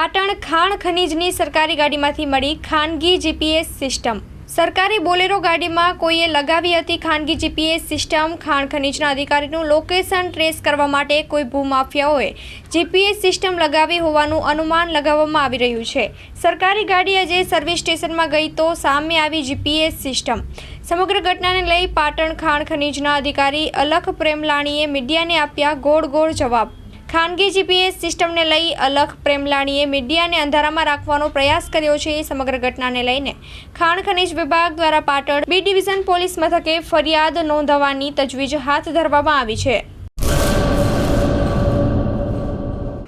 પાટણ ખાણ ખનીજની સરકારી ગાડીમાંથી મળી ખાનગી જીપીએસ સિસ્ટમ. સરકારી બોલેરો ગાડીમાં કોઈએ લગાવી હતી ખાનગી જીપીએસ સિસ્ટમ. ખાણ ખનીજના અધિકારીનું લોકેશન ટ્રેસ કરવા માટે કોઈ ભૂમાફિયાઓએ જીપીએસ સિસ્ટમ લગાવી હોવાનું અનુમાન લગાવવામાં આવી રહ્યું છે. સરકારી ગાડી આજે સર્વિસ સ્ટેશનમાં ગઈ તો સામે આવી જીપીએસ સિસ્ટમ. સમગ્ર ઘટનાને લઈ પાટણ ખાણ ખનીજના અધિકારી અલખ પ્રેમલાણીએ મીડિયાને આપ્યા ગોળ ગોળ જવાબ. ખાનગી જીપીએસ સિસ્ટમને લઈ અલખ પ્રેમલાણીએ મીડિયાને અંધારામાં રાખવાનો પ્રયાસ કર્યો છે એ સમગ્ર ઘટનાને લઈને. ખાણ ખનિજ વિભાગ દ્વારા પાટણ બી ડિવિઝન પોલીસ મથકે ફરિયાદ નોંધવાની તજવીજ હાથ ધરવામાં આવી છે.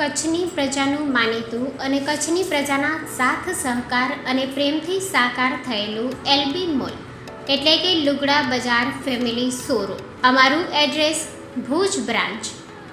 કચ્છની પ્રજાનું માનીતું અને કચ્છની પ્રજાના સાથ, સહકાર અને પ્રેમથી સાકાર થયેલું એલબી મોલ એટલે કે લુગડા બજાર ફેમિલી શોરૂમ. અમારું address Bhuj branch.